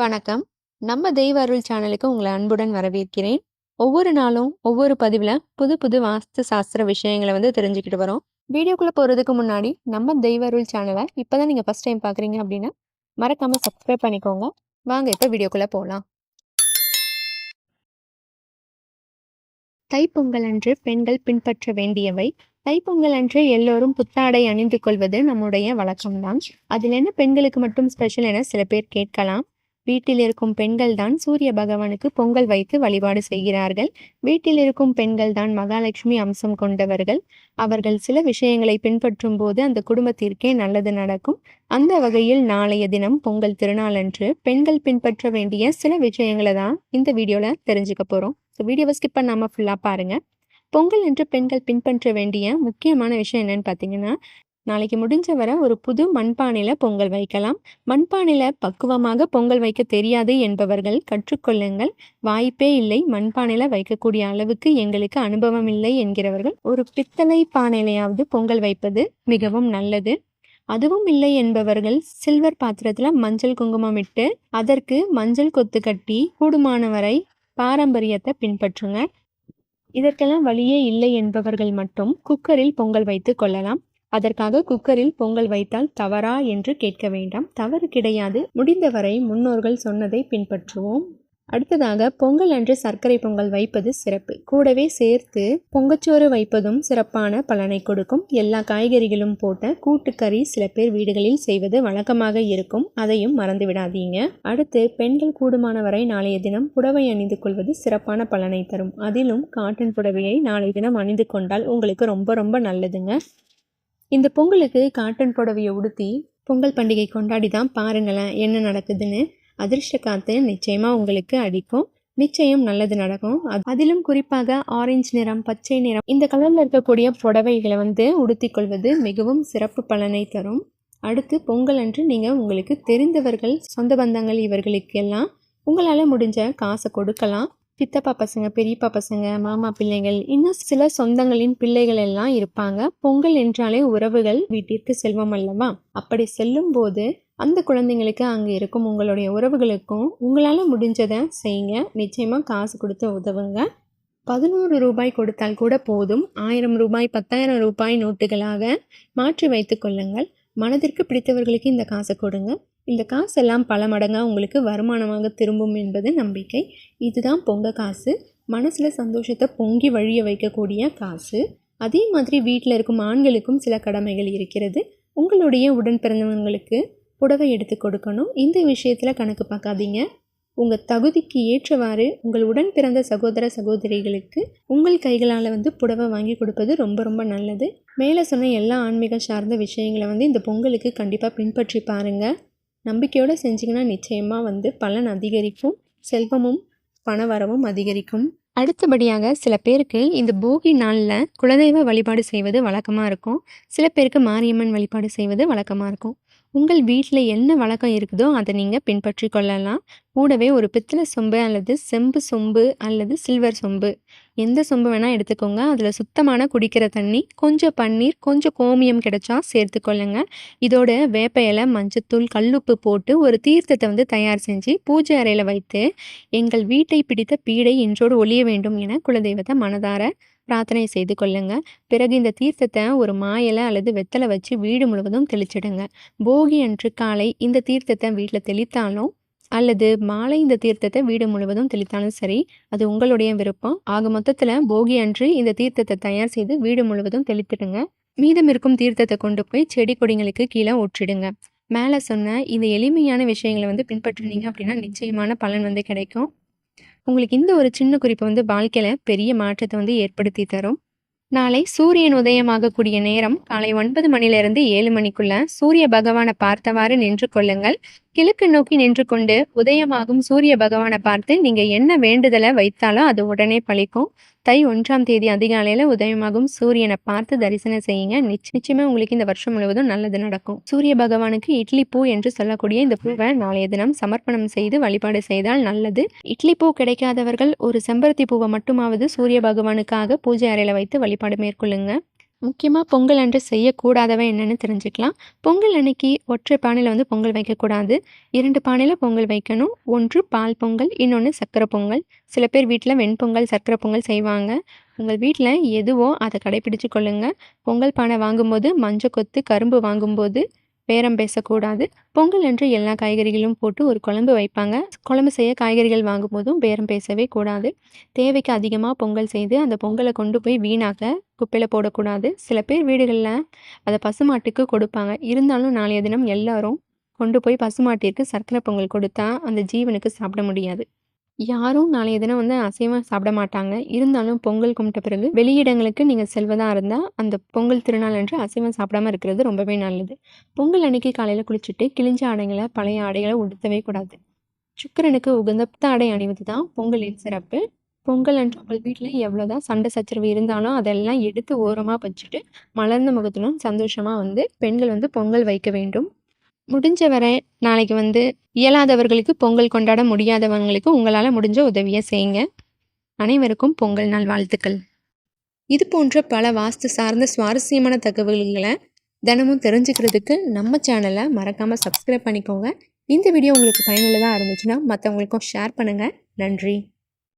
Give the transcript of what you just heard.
வணக்கம். நம்ம தெய்வ அருள் சேனலுக்கு உங்களை அன்புடன் வரவேற்கிறேன். ஒவ்வொரு நாளும் ஒவ்வொரு பதிவில் புது புது வாஸ்து சாஸ்திர விஷயங்களை வந்து தெரிஞ்சுக்கிட்டு வரோம். வீடியோக்குள்ளே போகிறதுக்கு முன்னாடி நம்ம தெய்வ அருள் சேனலை இப்போ தான் நீங்கள் ஃபஸ்ட் டைம் பார்க்குறீங்க அப்படின்னா மறக்காமல் சப்ஸ்கிரைப் பண்ணிக்கோங்க. வாங்க இப்போ வீடியோக்குள்ளே போகலாம் தைப்பொங்கல் அன்று பெண்கள் பின்பற்ற வேண்டியவை. தைப்பொங்கல் அன்று எல்லோரும் புத்தாடை அணிந்து கொள்வது நம்முடைய வழக்கம்தான். அதில் என்ன பெண்களுக்கு மட்டும் ஸ்பெஷல் என சில பேர் கேட்கலாம். வீட்டில் இருக்கும் பெண்கள் தான் சூரிய பகவானுக்கு பொங்கல் வைத்து வழிபாடு செய்கிறார்கள். வீட்டில் இருக்கும் பெண்கள் தான் மகாலட்சுமி அம்சம் கொண்டவர்கள். அவர்கள் சில விஷயங்களை பின்பற்றும் போது அந்த குடும்பத்திற்கே நல்லது நடக்கும். அந்த வகையில் நாளைய தினம் பொங்கல் திருநாள் அன்று பெண்கள் பின்பற்ற வேண்டிய சில விஷயங்களை தான் இந்த வீடியோல தெரிஞ்சுக்க போறோம். ஸோ வீடியோவை ஸ்கிப் பண்ணாம ஃபுல்லா பாருங்க. பொங்கல் என்று பெண்கள் பின்பற்ற வேண்டிய முக்கியமான விஷயம் என்னன்னு பார்த்தீங்கன்னா நாளைக்கு முடிஞ்ச வரை ஒரு புது மண்பானையில் பொங்கல் வைக்கலாம். மண்பானையில் பக்குவமாக பொங்கல் வைக்க தெரியாது என்பவர்கள் கற்றுக்கொள்ளுங்கள். வாய்ப்பே இல்லை. மண்பானையில் வைக்கக்கூடிய அளவுக்கு எங்களுக்கு அனுபவம் இல்லை என்கிறவர்கள் ஒரு பித்தளை பானையிலையாவது பொங்கல் வைப்பது மிகவும் நல்லது. அதுவும் இல்லை என்பவர்கள் சில்வர் பாத்திரத்தில் மஞ்சள் குங்குமம் இட்டு அதற்கு மஞ்சள் கொத்து கட்டி கூடுமான வரை பாரம்பரியத்தை பின்பற்றுங்க இதற்கெல்லாம் வழியே இல்லை என்பவர்கள் மட்டும் குக்கரில் பொங்கல் வைத்து கொள்ளலாம். அதற்காக குக்கரில் பொங்கல் வைத்தால் தவறா என்று கேட்க வேண்டாம். தவறு கிடையாது. முடிந்தவரை முன்னோர்கள் சொன்னதை பின்பற்றுவோம். அடுத்ததாக பொங்கல் அன்று சர்க்கரை பொங்கல் வைப்பது சிறப்பு. கூடவே சேர்த்து பொங்கச்சோறு வைப்பதும் சிறப்பான பலனை கொடுக்கும். எல்லா காய்கறிகளும் போட்ட கூட்டுக்கறி சில பேர் வீடுகளில் செய்வது வழக்கமாக இருக்கும். அதையும் மறந்து விடாதீங்க அடுத்து பெண்கள் கூடுமான வரை நாளைய தினம் புடவை அணிந்து கொள்வது சிறப்பான பலனை தரும். அதிலும் காட்டன் புடவையை நாளைய தினம் அணிந்து கொண்டால் உங்களுக்கு ரொம்ப ரொம்ப நல்லதுங்க. இந்த பொங்கலுக்கு காட்டன் புடவையை உடுத்தி பொங்கல் பண்டிகை கொண்டாடி தான் பாருங்களேன் என்ன நடக்குதுன்னு. அதிர்ஷ்ட காத்து நிச்சயமாக உங்களுக்கு அடிக்கும். நிச்சயம் நல்லது நடக்கும். அதிலும் குறிப்பாக ஆரஞ்சு நிறம் பச்சை நிறம் இந்த கலரில் இருக்கக்கூடிய புடவைகளை வந்து உடுத்தி கொள்வது மிகவும் சிறப்பு பலனை தரும். அடுத்து பொங்கல் அன்று நீங்கள் உங்களுக்கு தெரிந்தவர்கள் சொந்த பந்தங்கள் இவர்களுக்கெல்லாம் உங்களால் முடிஞ்ச காசை கொடுக்கலாம். சித்தப்பா பசங்க பெரியப்பா பசங்க மாமா பிள்ளைகள் இன்னும் சில சொந்தங்களின் பிள்ளைகள் எல்லாம் இருப்பாங்க. பொங்கல் என்றாலே உறவுகள் வீட்டிற்கு செல்வம் அல்லவா? அப்படி செல்லும் போது அந்த குழந்தைங்களுக்கு அங்கே இருக்கும் உங்களுடைய உறவுகளுக்கும் உங்களால் முடிஞ்சதை செய்யுங்க. நிச்சயமாக காசு கொடுத்து உதவுங்க. பதினோரு ரூபாய் கொடுத்தால் கூட போதும். ஆயிரம் ரூபாய் பத்தாயிரம் ரூபாய் நோட்டுகளாக மாற்றி வைத்து கொள்ளுங்கள். மனதிற்கு பிடித்தவர்களுக்கு இந்த காசை கொடுங்க. இந்த காசெல்லாம் பல மடங்காக உங்களுக்கு வருமானமாக திரும்பும் என்பது நம்பிக்கை. இதுதான் பொங்க காசு. மனசில் சந்தோஷத்தை பொங்கி வழிய வைக்கக்கூடிய காசு. அதே மாதிரி வீட்டில் இருக்கும் ஆண்களுக்கும் சில கடமைகள் இருக்கிறது. உங்களுடைய உடன் பிறந்தவங்களுக்கு புடவை எடுத்து கொடுக்கணும். இந்த விஷயத்தில் கணக்கு பார்க்காதீங்க. உங்கள் தகுதிக்கு ஏற்றவாறு உங்கள் உடன் பிறந்த சகோதர சகோதரிகளுக்கு உங்கள் கைகளால் வந்து புடவை வாங்கி கொடுப்பது ரொம்ப ரொம்ப நல்லது. மேலே சொன்ன எல்லா ஆன்மீக சார்ந்த விஷயங்களை வந்து இந்த பொங்கலுக்கு கண்டிப்பாக பின்பற்றி பாருங்கள் நம்பிக்கையோடு செஞ்சிங்கன்னா நிச்சயமாக வந்து பலன் அதிகரிக்கும் செல்வமும் பண வரவும் அதிகரிக்கும். அடுத்தபடியாக சில பேருக்கு இந்த போகி நாளில் குலதெய்வ வழிபாடு செய்வது வழக்கமாக இருக்கும். சில பேருக்கு மாரியம்மன் வழிபாடு செய்வது வழக்கமாக இருக்கும். உங்கள் வீட்டில் என்ன வழக்கம் இருக்குதோ அதை நீங்கள் பின்பற்றி கொள்ளலாம். கூடவே ஒரு பித்தளை சொம்பு அல்லது செம்பு சொம்பு அல்லது சில்வர் சொம்பு. எந்த சொம்பு வேணால் எடுத்துக்கோங்க. அதில் சுத்தமான குடிக்கிற தண்ணி கொஞ்சம் பன்னீர் கொஞ்சம் கோமியம் கிடைச்சா சேர்த்து கொள்ளுங்க. இதோட வேப்ப இலை மஞ்சத்தூள் கல்லுப்பு போட்டு ஒரு தீர்த்தத்தை வந்து தயார் செஞ்சு பூஜை அறையில் வைத்து எங்கள் வீட்டை பிடித்த பீடை இன்றோடு ஒழிய வேண்டும் என குலதெய்வத்தை மனதார பிரார்த்தனை செய்து கொள்ளுங்க. பிறகு இந்த தீர்த்தத்தை ஒரு மாயலை அல்லது வெத்தலை வச்சு வீடு முழுவதும் தெளிச்சிடுங்க. போகி அன்று காலை இந்த தீர்த்தத்தை வீட்டில் தெளித்தாலும் அல்லது மாலை இந்த தீர்த்தத்தை வீடு முழுவதும் தெளித்தாலும் சரி அது உங்களுடைய விருப்பம். ஆக மொத்தத்தில் போகி அன்று இந்த தீர்த்தத்தை தயார் செய்து வீடு முழுவதும் தெளித்துடுங்க. மீதம் இருக்கும் தீர்த்தத்தை கொண்டு போய் செடி கொடிங்களுக்கு கீழே ஊற்றிடுங்க மேலே சொன்ன இந்த எளிமையான விஷயங்களை வந்து பின்பற்றினீங்க அப்படின்னா நிச்சயமான பலன் வந்து கிடைக்கும். உங்களுக்கு இந்த ஒரு சின்ன குறிப்பு வந்து வாழ்க்கையில் பெரிய மாற்றத்தை வந்து ஏற்படுத்தி தரும். நாளை சூரியன் உதயமாகக்கூடிய நேரம் காலை ஒன்பது மணிலிருந்து ஏழு மணிக்குள்ள சூரிய பகவானை பார்த்தவாறு நின்று கொள்ளுங்கள். கிழக்கு நோக்கி நின்று கொண்டு உதயமாகும் சூரிய பகவானை பார்த்து நீங்க என்ன வேண்டுதலை வைத்தாலும் அது உடனே பழிக்கும். தை ஒன்றாம் தேதி அதிகாலையில உதயமாகும் சூரியனை பார்த்து தரிசனம் செய்யுங்க. நிச்சயமா உங்களுக்கு இந்த வருஷம் முழுவதும் நல்லது நடக்கும். சூரிய பகவானுக்கு இட்லி பூ என்று சொல்லக்கூடிய இந்த பூவை நாளைய தினம் சமர்ப்பணம் செய்து வழிபாடு செய்தால் நல்லது. இட்லி பூ கிடைக்காதவர்கள் ஒரு செம்பருத்தி பூவை மட்டுமாவது சூரிய பகவானுக்காக பூஜை அறையில வைத்து வழிபாடு மேற்கொள்ளுங்க. முக்கியமாக பொங்கல் அன்று செய்யக்கூடாதவை என்னென்னு தெரிஞ்சுக்கலாம். பொங்கல் அன்னைக்கு ஒற்றை பானையில் வந்து பொங்கல் வைக்கக்கூடாது. இரண்டு பானையில் பொங்கல் வைக்கணும். ஒன்று பால் பொங்கல் இன்னொன்று சர்க்கரை பொங்கல். சில பேர் வீட்டில் வெண்பொங்கல் சர்க்கரை பொங்கல் செய்வாங்க. உங்கள் வீட்டில் எதுவோ அதை கடைப்பிடிச்சு கொள்ளுங்கள் பொங்கல் பானை வாங்கும்போது மஞ்சள் கொத்து கரும்பு வாங்கும்போது பேரம் பேசக்கூடாது. பொங்கல் அன்று எல்லா காய்கறிகளும் போட்டு ஒரு குழம்பு வைப்பாங்க. குழம்பு செய்ய காய்கறிகள் வாங்கும்போதும் பேரம் பேசவே கூடாது. தேவைக்கு அதிகமாக பொங்கல் செய்து அந்த பொங்கலை கொண்டு போய் வீணாக்க குப்பையில் போடக்கூடாது. சில பேர் வீடுகளில் அதை பசுமாட்டுக்கு கொடுப்பாங்க. இருந்தாலும் நாளைய தினம் எல்லாரும் கொண்டு போய் பசுமாட்டிற்கு சர்க்கரை பொங்கல் கொடுத்தா அந்த ஜீவனுக்கு சாப்பிட முடியாது. யாரும் நாளைய தினம் வந்து அசைவம் சாப்பிட மாட்டாங்க. இருந்தாலும் பொங்கல் கும்பிட்ட பிறகு வெளியிடங்களுக்கு நீங்கள் செல்வதாக இருந்தால் அந்த பொங்கல் திருநாள் அன்று அசைவம் சாப்பிடாம இருக்கிறது ரொம்பவே நல்லது. பொங்கல் அன்னைக்கு காலையில் குளிச்சுட்டு கிழிஞ்ச ஆடைகளை பழைய ஆடைகளை உடுத்தவே கூடாது. சுக்கிரனுக்கு உகந்த ஆடை அணிவது தான் பொங்கலின் சிறப்பு. பொங்கல் அன்று உங்கள் வீட்டில் எவ்வளோதான் சண்டை சச்சரவு இருந்தாலும் அதெல்லாம் எடுத்து ஓரமாக வச்சுட்டு மலர்ந்த முகத்திலும் சந்தோஷமாக வந்து பெண்கள் வந்து பொங்கல் வைக்க வேண்டும். முடிஞ்ச வரை நாளைக்கு வந்து இயலாதவர்களுக்கு பொங்கல் கொண்டாட முடியாதவங்களுக்கு உங்களால் முடிஞ்ச உதவியை செய்யுங்க. அனைவருக்கும் பொங்கல் நாள் வாழ்த்துக்கள். இது போன்ற பல வாஸ்து சார்ந்த சுவாரஸ்யமான தகவல்களை தினமும் தெரிஞ்சுக்கிறதுக்கு நம்ம சேனலை மறக்காமல் சப்ஸ்கிரைப் பண்ணிக்கோங்க. இந்த வீடியோ உங்களுக்கு பயனுள்ளதாக இருந்துச்சுன்னா மற்றவங்களுக்கும் ஷேர் பண்ணுங்கள் நன்றி.